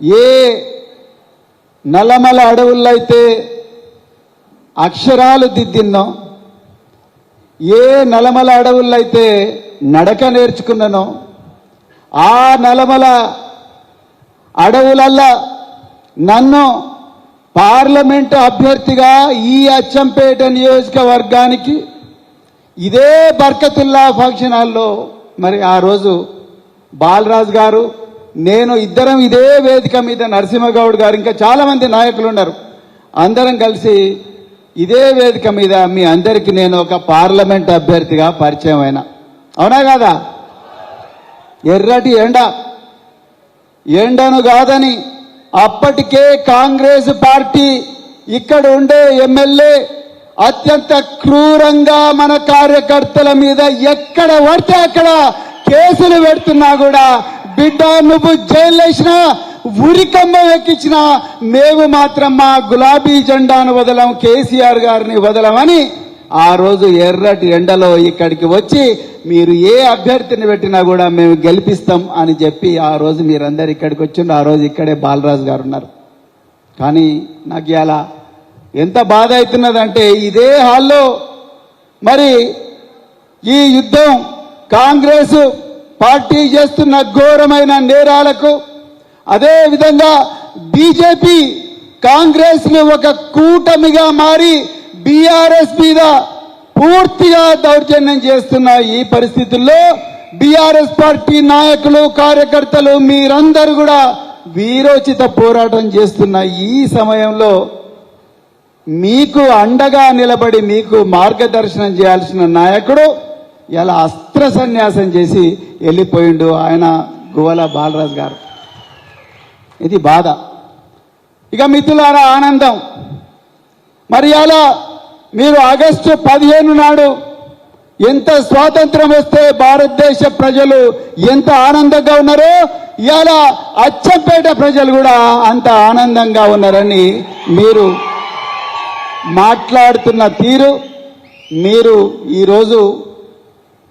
ఏ నల్లమల అడవుల్లో అయితే అక్షరాలు దిద్దిన్నో ఏ నలమల అడవుల్లో అయితే నడక నేర్చుకున్నానో ఆ నలమల అడవులల్లా నన్ను పార్లమెంటు అభ్యర్థిగా ఈ అచ్చంపేట నియోజకవర్గానికి ఇదే బర్కతుల్లా ఫంక్షన్ హాల్లో మరి ఆ రోజు బాలరాజు గారు నేను ఇద్దరం ఇదే వేదిక మీద నరసింహగౌడ్ గారు ఇంకా చాలామంది నాయకులు ఉన్నారు అందరం కలిసి ఇదే వేదిక మీద మీ అందరికీ నేను ఒక పార్లమెంట్ అభ్యర్థిగా పరిచయం అయినా. అవునా కాదా? ఎర్రటి ఎండ. ఎండను కాదని అప్పటికే కాంగ్రెస్ పార్టీ ఇక్కడ ఉండే ఎమ్మెల్యే అత్యంత క్రూరంగా మన కార్యకర్తల మీద ఎక్కడ పడితే అక్కడ కేసులు పెడుతున్నా కూడా బిడ్డ నువ్వు జైలు వేసినా ఉరికమ్మ ఎక్కించిన మేము మాత్రం మా గులాబీ జెండాను వదలం కేసీఆర్ గారిని వదలమని ఆ రోజు ఎర్రటి ఎండలో ఇక్కడికి వచ్చి మీరు ఏ అభ్యర్థిని పెట్టినా కూడా మేము గెలిపిస్తాం అని చెప్పి ఆ రోజు మీరందరు ఇక్కడికి వచ్చిండ్రు. ఆ రోజు ఇక్కడే బాలరాజు గారు ఉన్నారు. కానీ నాకు ఇలా ఎంత బాధ అవుతున్నదంటే ఇదే హాల్లో మరి ఈ యుద్ధం కాంగ్రెస్ పార్టీ చేస్తున్న ఘోరమైన నేరాలకు అదే విధంగా బీజేపీ కాంగ్రెస్ని ఒక కూటమిగా మారి బీఆర్ఎస్ మీద పూర్తిగా దౌర్జన్యం చేస్తున్న ఈ పరిస్థితుల్లో బీఆర్ఎస్ పార్టీ నాయకులు కార్యకర్తలు మీరందరూ కూడా వీరోచిత పోరాటం చేస్తున్న ఈ సమయంలో మీకు అండగా నిలబడి మీకు మార్గదర్శనం చేయాల్సిన నాయకుడు ఇలా అస్త్ర సన్యాసం చేసి వెళ్ళిపోయిండు ఆయన గువల బాలరాజు గారు. ఇది బాధ. ఇక మిత్రులారా ఆనందం. మరి అలా మీరు ఆగస్టు పదిహేను నాడు ఎంత స్వాతంత్రం వస్తే భారతదేశ ప్రజలు ఎంత ఆనందంగా ఉన్నారో ఇవాళ అచ్చంపేట ప్రజలు కూడా అంత ఆనందంగా ఉన్నారని మీరు మాట్లాడుతున్న తీరు. మీరు ఈరోజు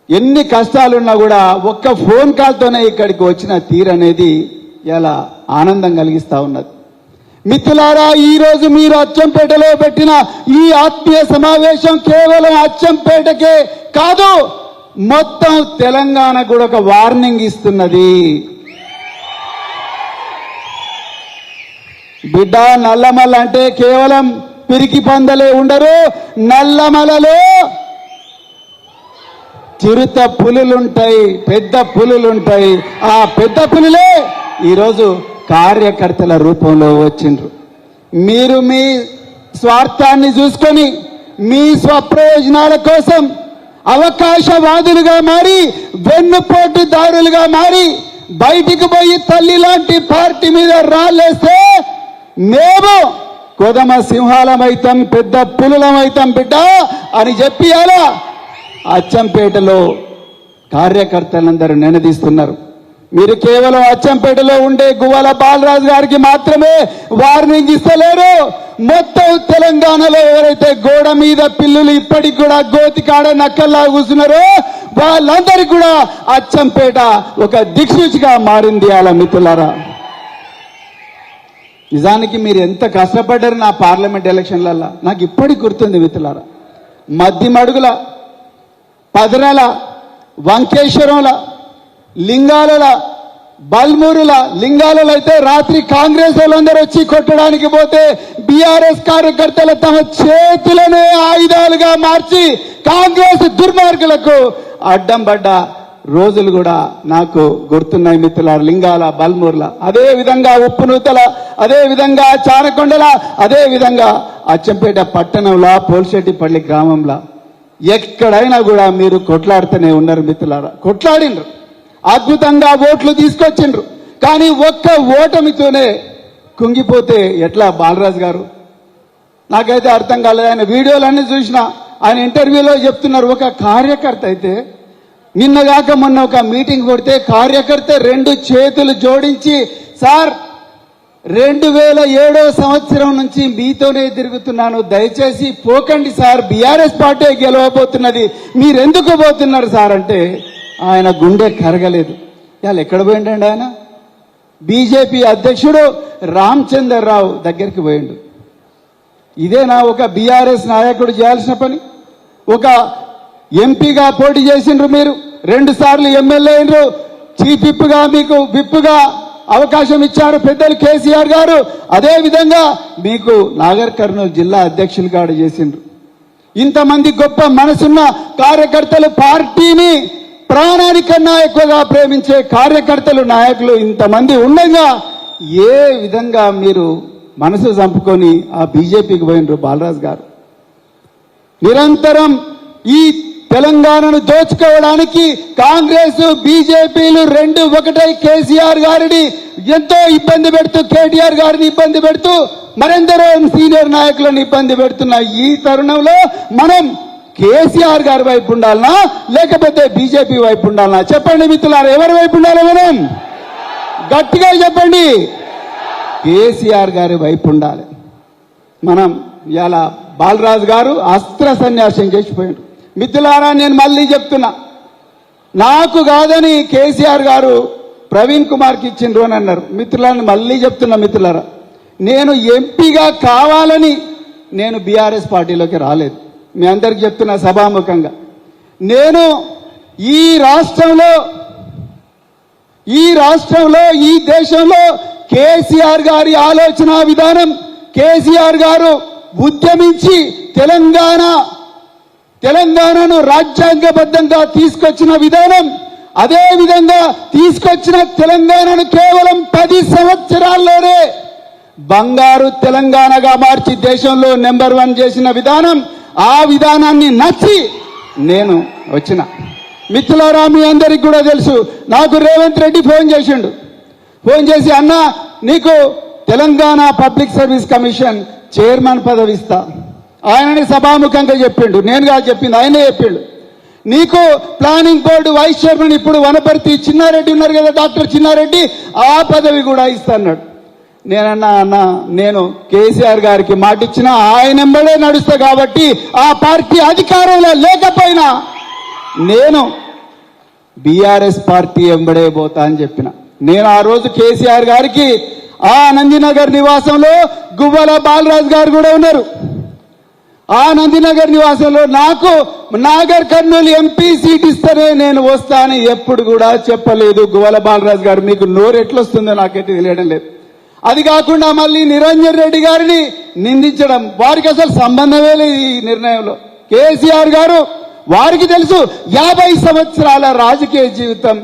ఎన్ని కష్టాలున్నా కూడా ఒక్క ఫోన్ కాల్తోనే ఇక్కడికి వచ్చిన తీరు అనేది ఇలా ఆనందం కలిగిస్తూ ఉన్నది. మిత్రులారా ఈ రోజు మీరు అచ్చంపేటలో పెట్టిన ఈ ఆత్మీయ సమావేశం కేవలం అచ్చంపేటకే కాదు మొత్తం తెలంగాణ కూడా ఒక వార్నింగ్ ఇస్తున్నది. బిడ్డ నల్లమల్ల అంటే కేవలం పిరికి పందలే ఉండరు నల్లమలలో చిరుత పులులుంటాయి పెద్ద పులులుంటాయి. ఆ పెద్ద పులులే ఈరోజు కార్యకర్తల రూపంలో వచ్చిండ్రు. మీరు మీ స్వార్థాన్ని చూసుకొని మీ స్వప్రయోజనాల కోసం అవకాశవాదులుగా మారి వెన్నుపోటుదారులుగా మారి బయటికి పోయి తల్లి లాంటి పార్టీ మీద రాళ్ళేస్తే మేము కొదమ సింహాలమైతాం పెద్ద పులులమైతాం బిడ్డ అని చెప్పి అలా అచ్చంపేటలో కార్యకర్తలందరూ నినదీస్తున్నారు. మీరు కేవలం అచ్చంపేటలో ఉండే గువ్వాల బాలరాజు గారికి మాత్రమే వార్నింగ్ ఇస్తలేరు. మొత్తం తెలంగాణలో ఎవరైతే గోడ మీద పిల్లులు ఇప్పటికి కూడా గోతి కాడ నక్కల్లా కూర్చున్నారో వాళ్ళందరికీ కూడా అచ్చంపేట ఒక దిక్సూచిగా మారింది అలా మిత్రులారా. నిజానికి మీరు ఎంత కష్టపడ్డారు నా పార్లమెంట్ ఎలక్షన్లలో నాకు ఇప్పటికి గుర్తుంది మిత్రులారా. మధ్యమడుగుల పదనల వంకేశ్వరంల లింగాలల బల్మూరుల లింగాలలో అయితే రాత్రి కాంగ్రెస్ వాళ్ళందరూ వచ్చి కొట్టడానికి పోతే బీఆర్ఎస్ కార్యకర్తలు తమ చేతులనే ఆయుధాలుగా మార్చి కాంగ్రెస్ దుర్మార్గులకు అడ్డం పడ్డ రోజులు కూడా నాకు గుర్తున్నాయి మిత్రుల లింగాల బల్మూర్ల అదే విధంగా ఉప్పునూతల అదే విధంగా చారకొండల అదే విధంగా అచ్చంపేట పట్టణంలో పోల్శెట్టిపల్లి గ్రామంలో ఎక్కడైనా కూడా మీరు కొట్లాడుతూనే ఉన్నారు మిత్రులారా. కొట్లాడిండ్రు అద్భుతంగా ఓట్లు తీసుకొచ్చిండ్రు. కానీ ఒక్క ఓటమితోనే కుంగిపోతే ఎట్లా బాలరాజు గారు? నాకైతే అర్థం కాలేదు. ఆయన వీడియోలన్నీ చూసిన ఆయన ఇంటర్వ్యూలో చెప్తున్నారు ఒక కార్యకర్త అయితే. నిన్నగాక మొన్న ఒక మీటింగ్ కొడితే కార్యకర్త రెండు చేతులు జోడించి సార్ రెండు వేల ఏడో సంవత్సరం నుంచి మీతోనే తిరుగుతున్నాను. దయచేసి పోకండి సార్. బీఆర్ఎస్ పార్టీ గెలవబోతున్నది. మీరెందుకు పోతున్నారు సార్ అంటే ఆయన గుండె కరగలేదు. ఇవాళ ఎక్కడ పోయిండండి ఆయన? బీజేపీ అధ్యక్షుడు రామచంద్రరావు దగ్గరికి పోయిండు. ఇదేనా ఒక బీఆర్ఎస్ నాయకుడు చేయాల్సిన పని? ఒక ఎంపీగా పోటీ చేసిండ్రు మీరు. రెండు సార్లు ఎమ్మెల్యే అయినరు. చీఫ్ విప్గా మీకు విప్పుగా అవకాశం ఇచ్చారు పెద్దలు కేసీఆర్ గారు. అదే విధంగా మీకు నాగర్ కర్నూలు జిల్లా అధ్యక్షులు కాడ చేసిండ్రు. ఇంతమంది గొప్ప మనసున్న కార్యకర్తలు పార్టీని ప్రాణానికన్నా ఎక్కువగా ప్రేమించే కార్యకర్తలు నాయకులు ఇంతమంది ఉండగా ఏ విధంగా మీరు మనసు చంపుకొని ఆ బీజేపీకి పోయినరు బాలరాజు గారు? నిరంతరం ఈ తెలంగాణను దోచుకోవడానికి కాంగ్రెస్ బీజేపీలు రెండు ఒకటై కేసీఆర్ గారిని ఎంతో ఇబ్బంది పెడుతూ కేటీఆర్ గారిని ఇబ్బంది పెడుతూ మరెందరో సీనియర్ నాయకులను ఇబ్బంది పెడుతున్న ఈ తరుణంలో మనం కేసీఆర్ గారి వైపు ఉండాలనా లేకపోతే బీజేపీ వైపు ఉండాలనా? చెప్పండి మిత్రులారా ఎవరి వైపు ఉండాలి మనం? గట్టిగా చెప్పండి. కేసీఆర్ గారి వైపు ఉండాలి. మనం ఇలా బాలరాజు గారు అస్త్ర సన్యాసం చేసిపోయాడు. మిత్రులారా నేను మళ్ళీ చెప్తున్నా. నాకు కాదని కేసీఆర్ గారు ప్రవీణ్ కుమార్కి ఇచ్చిండ్రు అని అన్నారు. మిత్రులని మళ్ళీ చెప్తున్నా మిత్రులారా నేను ఎంపీగా కావాలని నేను బీఆర్ఎస్ పార్టీలోకి రాలేదు. మీ అందరికి చెప్తున్నా సభాముఖంగా. నేను ఈ రాష్ట్రంలో ఈ రాష్ట్రంలో ఈ దేశంలో కేసీఆర్ గారి ఆలోచన విధానం కేసీఆర్ గారు ఉద్యమించి తెలంగాణ తెలంగాణను రాజ్యాంగబద్ధంగా తీసుకొచ్చిన విధానం అదే విధంగా తీసుకొచ్చిన తెలంగాణను కేవలం పది సంవత్సరాల్లోనే బంగారు తెలంగాణగా మార్చి దేశంలో నెంబర్ వన్ చేసిన విధానం ఆ విధానాన్ని నచ్చి నేను వచ్చిన. మిత్రులారా మీ అందరికి కూడా తెలుసు నాకు రేవంత్ రెడ్డి ఫోన్ చేసిండు. ఫోన్ చేసి అన్న నీకు Telangana public service commission chairman పదవి ఇస్తా ఆయనని సభాముఖంగా చెప్పిండు. నేను కాదు చెప్పింది ఆయనే చెప్పిండు. నీకు ప్లానింగ్ బోర్డు వైస్ చైర్మన్ ఇప్పుడు వనపర్తి చిన్నారెడ్డి ఉన్నారు కదా డాక్టర్ చిన్నారెడ్డి ఆ పదవి కూడా ఇస్తా అన్నాడు నేనన్నా అన్న నేను కేసీఆర్ గారికి మాట ఇచ్చిన ఆయన ఎంబడే నడుస్తా కాబట్టి ఆ పార్టీ అధికారంలో లేకపోయినా నేను బీఆర్ఎస్ పార్టీ ఎంబడే పోతా అని చెప్పిన. నేను ఆ రోజు కేసీఆర్ గారికి ఆ నందినగర్ నివాసంలో గువ్వల బాలరాజు గారు కూడా ఉన్నారు. ఆ నందినగర్ నివాసంలో నాకు నాగర్ కర్నూలు ఎంపీ సీట్ ఇస్తేనే నేను వస్తానని ఎప్పుడు కూడా చెప్పలేదు. గువల బాలరాజు గారు మీకు నోరు ఎట్లొస్తుందో నాకైతే తెలియడం లేదు. అది కాకుండా మళ్ళీ నిరంజన్ రెడ్డి గారిని నిందించడం వారికి అసలు సంబంధమే లేదు ఈ నిర్ణయంలో. కేసీఆర్ గారు వారికి తెలుసు యాభై సంవత్సరాల రాజకీయ జీవితం.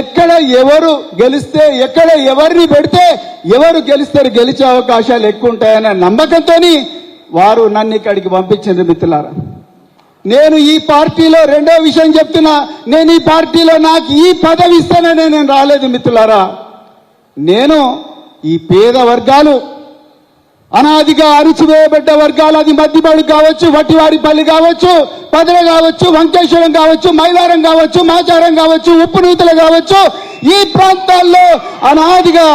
ఎక్కడ ఎవరు గెలిస్తే ఎక్కడ ఎవరిని పెడితే ఎవరు గెలిస్తారు గెలిచే అవకాశాలు ఎక్కువ ఉంటాయనే నమ్మకంతో వారు నన్ను ఇక్కడికి పంపించింది మిత్రులారా. నేను ఈ పార్టీలో రెండో విషయం చెప్తున్నా నేను ఈ పార్టీలో నాకు ఈ పదవి ఇస్తానని నేను రాలేదు మిత్రులారా. నేను ఈ పేద వర్గాలు అనాదిగా అరిచివేయబడ్డ వర్గాలు అది మధ్యబడు కావచ్చు వట్టివారిపల్లి కావచ్చు పదవ కావచ్చు వంకేశ్వరం కావచ్చు మైలారం కావచ్చు మాచారం కావచ్చు ఉప్పునూతలు కావచ్చు ఈ ప్రాంతాల్లో అనాదిగా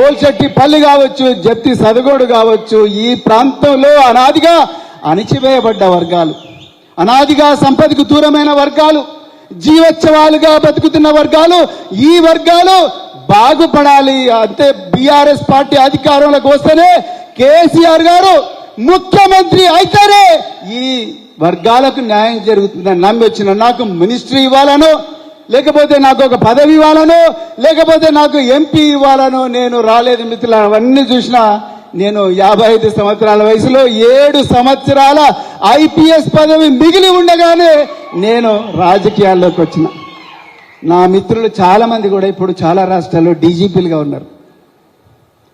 పోల్చెట్టి పల్లి కావచ్చు జత్తి సదగోడు కావచ్చు ఈ ప్రాంతంలో అనాదిగా అణిచివేయబడ్డ వర్గాలు. అనాదిగా సంపదకు దూరమైన వర్గాలు జీవోత్సవాలుగా బతుకుతున్న వర్గాలు ఈ వర్గాలు బాగుపడాలి. అంటే బీఆర్ఎస్ పార్టీ అధికారంలోకి వస్తేనే కేసీఆర్ గారు ముఖ్యమంత్రి అయితేనే ఈ వర్గాలకు న్యాయం జరుగుతుందని నమ్మి వచ్చిన నాకు మినిస్ట్రీ ఇవ్వాలను. లేకపోతే నాకు ఒక పదవి ఇవ్వాలను లేకపోతే నాకు ఎంపీ ఇవ్వాలను నేను రాలేదు మిత్రులు అవన్నీ చూసినా నేను యాభై ఐదు సంవత్సరాల వయసులో ఏడు సంవత్సరాల ఐపీఎస్ పదవి మిగిలి ఉండగానే నేను రాజకీయాల్లోకి వచ్చిన. నా మిత్రులు చాలామంది కూడా ఇప్పుడు చాలా రాష్ట్రాల్లో డీజీపీలుగా ఉన్నారు.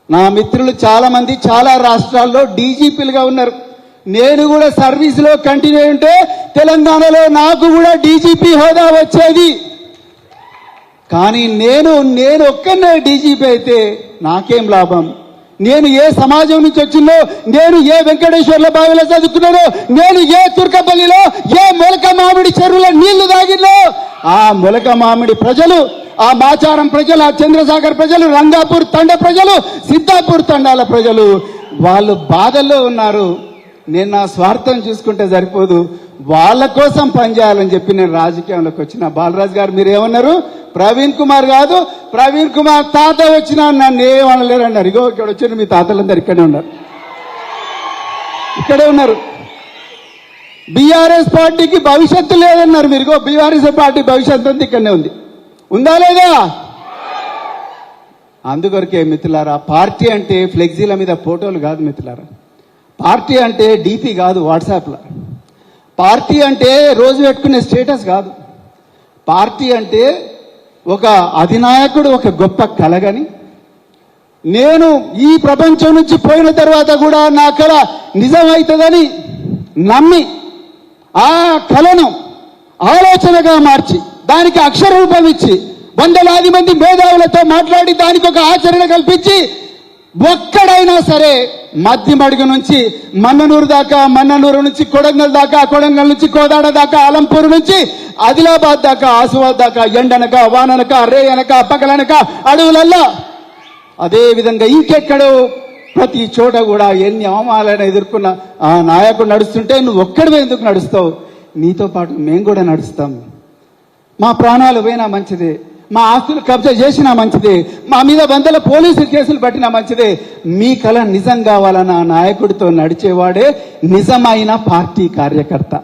నా మిత్రులు చాలామంది చాలా రాష్ట్రాల్లో డీజీపీలుగా ఉన్నారు. నేను కూడా సర్వీస్లో కంటిన్యూ ఉంటే తెలంగాణలో నాకు కూడా డీజీపీ హోదా వచ్చేది. కానీ నేను నేను ఒక్కనే డీజీపీ అయితే నాకేం లాభం? నేను ఏ సమాజం నుంచి వచ్చిందో నేను ఏ వెంకటేశ్వర్ల బావిలో చదువుకున్నానో నేను ఏ తుర్కపల్లిలో ఏ మొలక మామిడి చెరువులో నీళ్ళు తాగినో ఆ మొలక మామిడి ప్రజలు ఆ మాచారం ప్రజలు ఆ చంద్రసాగర్ ప్రజలు రంగాపూర్ తండ ప్రజలు సిద్ధాపూర్ తండాల ప్రజలు వాళ్ళు బాధల్లో ఉన్నారు. నేను నా స్వార్థం చూసుకుంటే సరిపోదు. వాళ్ళ కోసం పనిచేయాలని చెప్పి నేను రాజకీయంలోకి వచ్చిన బాలరాజు గారు మీరు ఏమన్నారు ప్రవీణ్ కుమార్ కాదు ప్రవీణ్ కుమార్ తాత వచ్చినా నన్ను ఏమనలేరు అన్నారు ఇగో ఇక్కడ వచ్చిన మీ తాతలందరూ ఇక్కడే ఉన్నారు. ఇక్కడే ఉన్నారు. బీఆర్ఎస్ పార్టీకి భవిష్యత్తు లేదన్నారు మీరు. ఇగో బీఆర్ఎస్ పార్టీ భవిష్యత్తు అంతా ఇక్కడనే ఉంది. ఉందా లేదా? అందుకొరకే మిత్రులారా పార్టీ అంటే ఫ్లెక్సీల మీద ఫోటోలు కాదు మిత్రులారా. పార్టీ అంటే డీపీ కాదు వాట్సాప్లో. పార్టీ అంటే రోజు పెట్టుకునే స్టేటస్ కాదు. పార్టీ అంటే ఒక అధినాయకుడు ఒక గొప్ప కలగని నేను ఈ ప్రపంచం నుంచి పోయిన తర్వాత కూడా నా కళ నిజమవుతుందని నమ్మి ఆ కళను ఆలోచనగా మార్చి దానికి అక్షర రూపం ఇచ్చి వందలాది మంది మేధావులతో మాట్లాడి దానికి ఒక ఆచరణ కల్పించి ఒక్కడైనా సరే మధ్యమడుగు నుంచి మన్ననూరు దాకా మన్ననూరు నుంచి కొడంగల్ దాకా కొడంగల్ నుంచి కోదాడ దాకా అలంపూర్ నుంచి ఆదిలాబాద్ దాకా ఆసిఫాబాద్ దాకా ఎండనక వాననక రే అనక పగలనక అడవులల్లా. అదే విధంగా ఇంకెక్కడో ప్రతి చోట కూడా ఎన్ని అవమానాలను ఎదుర్కొన్న ఆ నాయకుడు నడుస్తుంటే నువ్వు ఒక్కడివే ఎందుకు నడుస్తావు? నీతో పాటు మేము కూడా నడుస్తాం. మా ప్రాణాలు పోయినా మంచిదే. మా ఆస్తులు కబ్జా చేసినా మంచిదే. మా మీద వందల పోలీసులు కేసులు పట్టినా మంచిదే. మీ కళ నిజం కావాలన్న నాయకుడితో నడిచేవాడే నిజమైన పార్టీ కార్యకర్త.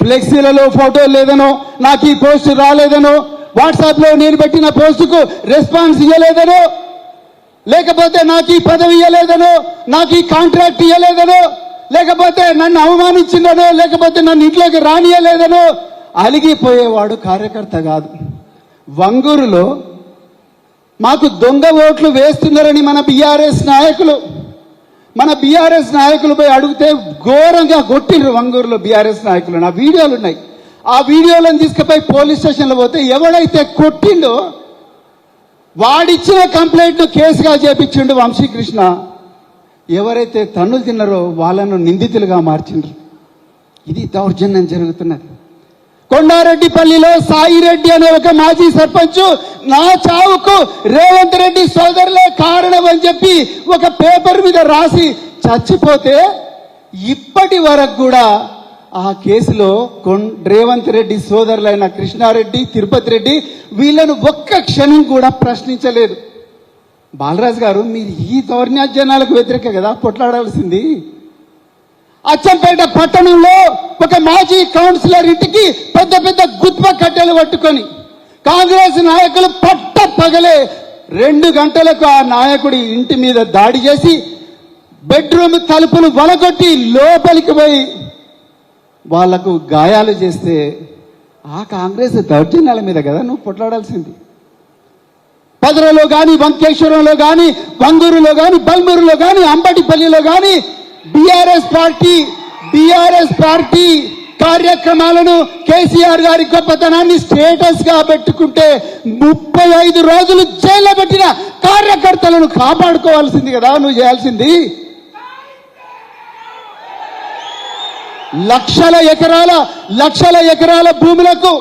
ఫ్లెక్సీలలో ఫోటో లేదనో నాకు ఈ పోస్ట్ రాలేదనో వాట్సాప్లో నేను పెట్టిన పోస్టుకు రెస్పాన్స్ ఇవ్వలేదనో లేకపోతే నాకు ఈ పదవి ఇవ్వలేదనో నాకు ఈ కాంట్రాక్ట్ ఇవ్వలేదనో లేకపోతే నన్ను అవమానించిందనో లేకపోతే నన్ను ఇంట్లోకి రానియలేదనో అలిగిపోయేవాడు కార్యకర్త కాదు. వంగూరులో మాకు దొంగ ఓట్లు వేస్తున్నారని మన బీఆర్ఎస్ నాయకులు మన బీఆర్ఎస్ నాయకులు పోయి అడిగితే ఘోరంగా కొట్టిండ్రు వంగూరులో బీఆర్ఎస్ నాయకులు. నా వీడియోలు ఉన్నాయి. ఆ వీడియోలను తీసుకుపోయి పోలీస్ స్టేషన్లో పోతే ఎవడైతే కొట్టిండో వాడిచ్చిన కంప్లైంట్ కేసుగా చేపించిండు వంశీకృష్ణ. ఎవరైతే తన్నులు తిన్నారో వాళ్ళను నిందితులుగా మార్చిండ్రు. ఇది దౌర్జన్యం జరుగుతున్నది. కొండారెడ్డిపల్లిలో సాయిరెడ్డి అనే ఒక మాజీ సర్పంచ్ నా చావుకు రేవంత్ రెడ్డి సోదరులే కారణం అని చెప్పి ఒక పేపర్ మీద రాసి చచ్చిపోతే ఇప్పటి వరకు కూడా ఆ కేసులో కొన్ రేవంత్ రెడ్డి సోదరులైన కృష్ణారెడ్డి తిరుపతి రెడ్డి వీళ్ళను ఒక్క క్షణం కూడా ప్రశ్నించలేదు. బాలరాజు గారు మీరు ఈ దౌర్ణ్యాజనాలకు వ్యతిరేక కదా పొట్లాడాల్సింది. అచ్చంపేట పట్టణంలో ఒక మాజీ కౌన్సిలర్ ఇంటికి పెద్ద పెద్ద గుత్మ కట్టెలు పట్టుకొని కాంగ్రెస్ నాయకులు పట్ట పగలే రెండు గంటలకు ఆ నాయకుడి ఇంటి మీద దాడి చేసి బెడ్రూమ్ తలుపులు వలగొట్టి లోపలికి పోయి వాళ్ళకు గాయాలు చేస్తే ఆ కాంగ్రెస్ దౌర్జన్యాల మీద కదా నువ్వు పొట్లాడాల్సింది పదరలో కానీ వంకేశ్వరంలో కానీ వంగూరులో కానీ బల్మూరులో కానీ అంబటిపల్లిలో కానీ బీఆర్ఎస్ పార్టీ బీఆర్ఎస్ పార్టీ కార్యక్రమాలను కేసీఆర్ గారి గొప్పతనాన్ని స్టేటస్గా పెట్టుకుంటే ముప్పై ఐదు రోజులు జైల్లో పెట్టిన కార్యకర్తలను కాపాడుకోవాల్సింది కదా నువ్వు చేయాల్సింది? లక్షల ఎకరాల లక్షల ఎకరాల భూములకు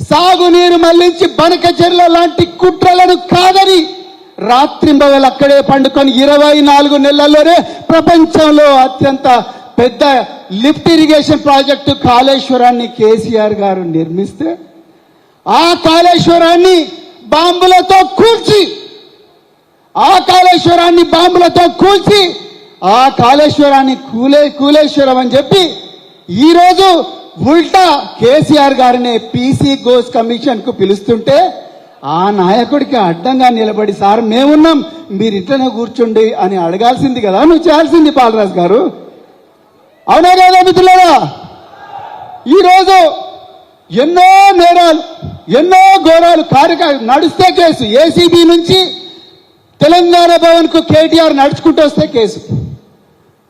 సాగునీరు మళ్ళించి బనక చెర్ల లాంటి కుట్రలను కాదని రాత్రింబవలు అక్కడే పండుకొని ఇరవై నాలుగు నెలల్లోనే ప్రపంచంలో అత్యంత పెద్ద లిఫ్ట్ ఇరిగేషన్ ప్రాజెక్టు కాళేశ్వరాన్ని కేసీఆర్ గారు నిర్మిస్తే ఆ కాళేశ్వరాన్ని బాంబులతో కూల్చి ఆ కాళేశ్వరాన్ని బాంబులతో కూల్చి ఆ కాళేశ్వరాన్ని కూలే కూలేశ్వరం అని చెప్పి ఈరోజు ఉల్టా కేసీఆర్ గారిని పీసీ గోస్ కమిషన్కు పిలుస్తుంటే ఆ నాయకుడికి అడ్డంగా నిలబడి సార్ మేమున్నాం మీరు ఇట్లనే కూర్చోండి అని అడగాల్సింది కదా నువ్వు చేయాల్సింది బాలరాజు గారు. అవునా కదా మిత్రులారా? ఈరోజు ఎన్నో నేరాలు ఎన్నో ఘోరాలు కార్యక నడిస్తే కేసు. ఏసీబీ నుంచి తెలంగాణ భవన్కు కేటీఆర్ నడుచుకుంటూ వస్తే కేసు.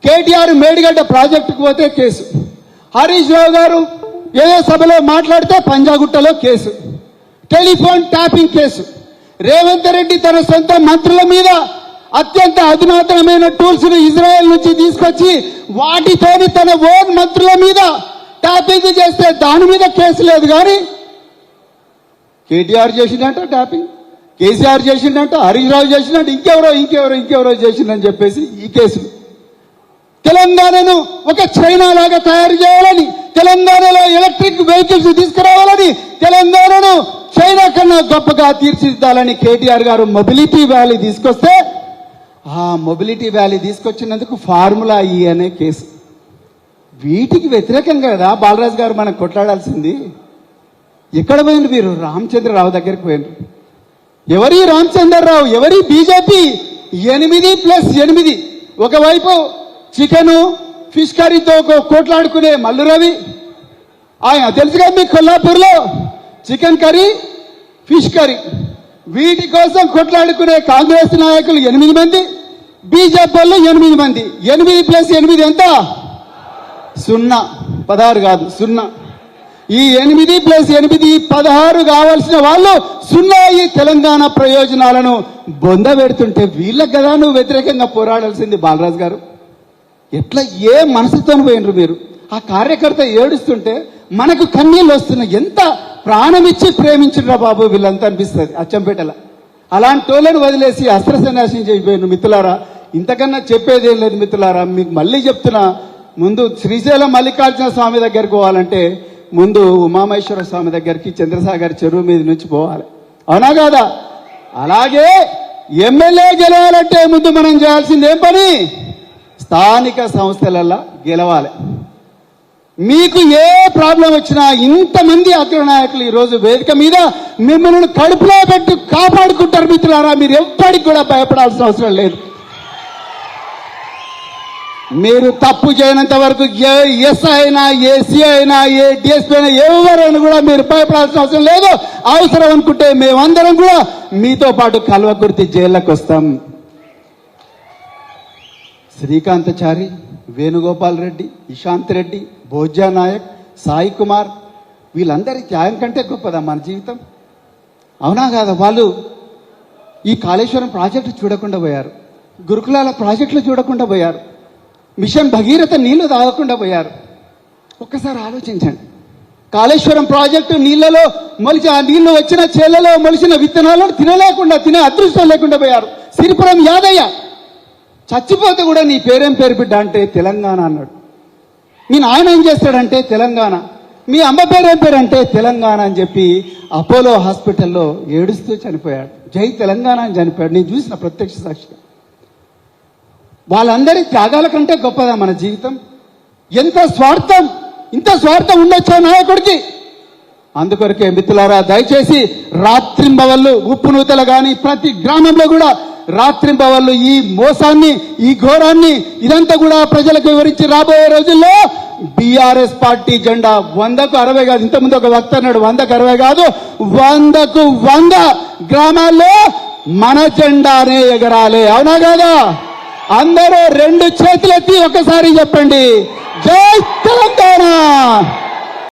కేటీఆర్ మేడిగడ్డ ప్రాజెక్టుకు పోతే కేసు. హరీష్ రావు గారు ఏదో సభలో మాట్లాడితే పంజాగుట్టలో case. Telephone tapping case. Revanth Reddy తన సొంత మంత్రుల మీద అత్యంత అధునాతనమైన టూల్స్ను ఇజ్రాయెల్ నుంచి తీసుకొచ్చి వాటితోని తన ఓన్ మంత్రుల మీద ట్యాపింగ్ చేస్తే దాని మీద కేసు లేదు కానీ కేటీఆర్ చేసిందంట ట్యాపింగ్ కేసీఆర్ చేసిందంట హరీష్ రావు చేసిందంట ఇంకెవరో ఇంకెవరో ఇంకెవరో చేసిండని చెప్పేసి ఈ కేసులు. తెలంగాణను ఒక చైనా లాగా తయారు చేయాలని తెలంగాణలో ఎలక్ట్రిక్ వెహికల్స్ తీసుకురావాలని తెలంగాణను చైనా కన్నా గొప్పగా తీర్చిదిద్దాలని కేటీఆర్ గారు మొబిలిటీ వ్యాలీ తీసుకొస్తే ఆ మొబిలిటీ వ్యాలీ తీసుకొచ్చినందుకు ఫార్ములా ఈ అనే కేసు. వీటికి వ్యతిరేకంగా కదా బాలరాజు గారు మనం కొట్లాడాల్సింది. ఎక్కడ పోయింది మీరు రామచంద్రరావు దగ్గరికి పోయిండ్రు. ఎవరి రామచంద్రరావు? ఎవరి బీజేపీ? ఎనిమిది ప్లస్ ఎనిమిది. ఒకవైపు చికెను ఫిష్ కర్రీతో ఒక కోట్లాడుకునే మల్లు రవి. ఆయన తెలుసుగా మీకు కొల్లాపూర్లో? Chicken curry fish curry. వీటి కోసం కొట్లాడుకునే కాంగ్రెస్ నాయకులు ఎనిమిది మంది బీజేపీ వాళ్ళు ఎనిమిది మంది. ఎనిమిది ప్లస్ ఎనిమిది ఎంత? సున్నా. పదహారు కాదు సున్నా. ఈ ఎనిమిది ప్లస్ ఎనిమిది పదహారు కావాల్సిన వాళ్ళు సున్నా ఈ తెలంగాణ ప్రయోజనాలను బొంద పెడుతుంటే వీళ్ళకి కదా నువ్వు వ్యతిరేకంగా పోరాడాల్సింది బాలరాజు గారు. ఎట్లా ఏ మనసుతో పోయినరు మీరు? ఆ కార్యకర్త ఏడుస్తుంటే మనకు కన్నీళ్ళు వస్తున్నాయి ఎంత ప్రాణమిచ్చి ప్రేమించురా బాబు వీళ్ళంతా అనిపిస్తుంది అచ్చంపేటల. అలాంటి టోళ్ళను వదిలేసి అస్త్ర సన్యాసం చేయిపోయిన మిత్రులారా. ఇంతకన్నా చెప్పేది ఏం లేదు మిత్రులారా. మీకు మళ్ళీ చెప్తున్నా ముందు శ్రీశైలం మల్లికార్జున స్వామి దగ్గరికి పోవాలంటే ముందు ఉమామేశ్వర స్వామి దగ్గరికి చంద్రసాగర్ చెరువు మీద నుంచి పోవాలి. అవునా కాదా? అలాగే ఎమ్మెల్యే గెలవాలంటే ముందు మనం చేయాల్సింది ఏం పని? స్థానిక సంస్థలల్లో గెలవాలి. మీకు ఏ ప్రాబ్లం వచ్చినా ఇంతమంది అగ్రనాయకులు ఈరోజు వేదిక మీద మిమ్మల్ని కడుపులో పెట్టి కాపాడుకుంటారు మిత్రులారా. మీరు ఎప్పటికి కూడా భయపడాల్సిన అవసరం లేదు. మీరు తప్పు చేయనంత వరకు ఏ ఎస్ అయినా ఏ సి అయినా ఏ డిఎస్పీ అయినా ఎవరైనా కూడా మీరు భయపడాల్సిన అవసరం లేదు. అవసరం అనుకుంటే మేమందరం కూడా మీతో పాటు కల్వకుర్తి జైళ్ళకు వస్తాం శ్రీకాంతచారి వేణుగోపాల్ రెడ్డి ఇశాంత్ రెడ్డి భోజ్యా నాయక్ సాయి కుమార్ వీళ్ళందరి త్యాగం కంటే గొప్పదా మన జీవితం? అవునా కాదా? వాళ్ళు ఈ కాళేశ్వరం ప్రాజెక్టు చూడకుండా పోయారు. గురుకులాల ప్రాజెక్టులు చూడకుండా పోయారు. మిషన్ భగీరథ నీళ్ళు తాగకుండా పోయారు. ఒక్కసారి ఆలోచించండి. కాళేశ్వరం ప్రాజెక్టు నీళ్ళలో మొలిచి ఆ నీళ్ళు వచ్చిన చేలలో మొలిచిన విత్తనాలను తినలేకుండా తినే అదృష్టం లేకుండా పోయారు. సిరిపురం యాదయ్య చచ్చిపోతే కూడా నీ పేరేం పేరు బిడ్డ అంటే తెలంగాణ అన్నాడు. మీ నాయన ఏం చేస్తాడంటే తెలంగాణ. మీ అమ్మ పేరేం పేరు అంటే తెలంగాణ అని చెప్పి అపోలో హాస్పిటల్లో ఏడుస్తూ చనిపోయాడు. జై తెలంగాణ అని చనిపోయాడు. నేను చూసిన ప్రత్యక్ష సాక్షిగా. వాళ్ళందరి త్యాగాల కంటే గొప్పదా మన జీవితం? ఎంత స్వార్థం? ఇంత స్వార్థం ఉండొచ్చా నాయకుడికి? అందుకొరకే మిత్రులారా దయచేసి రాత్రింబవళ్ళు ఉప్పు నూతలు కానీ ప్రతి గ్రామంలో కూడా రాత్రింబవళ్ళు ఈ మోసాన్ని ఈ ఘోరాన్ని ఇదంతా కూడా ప్రజలకు వివరించి రాబోయే రోజుల్లో బీఆర్ఎస్ పార్టీ జెండా వందకు అరవై కాదు ఇంతకుముందు ఒక వక్త అన్నాడు వందకు అరవై కాదు వందకు వంద గ్రామాల్లో మన జెండానే ఎగరాలి. అవునా కాదా? అందరూ రెండు చేతులెత్తి ఒకసారి చెప్పండి. జై తెలంగాణ!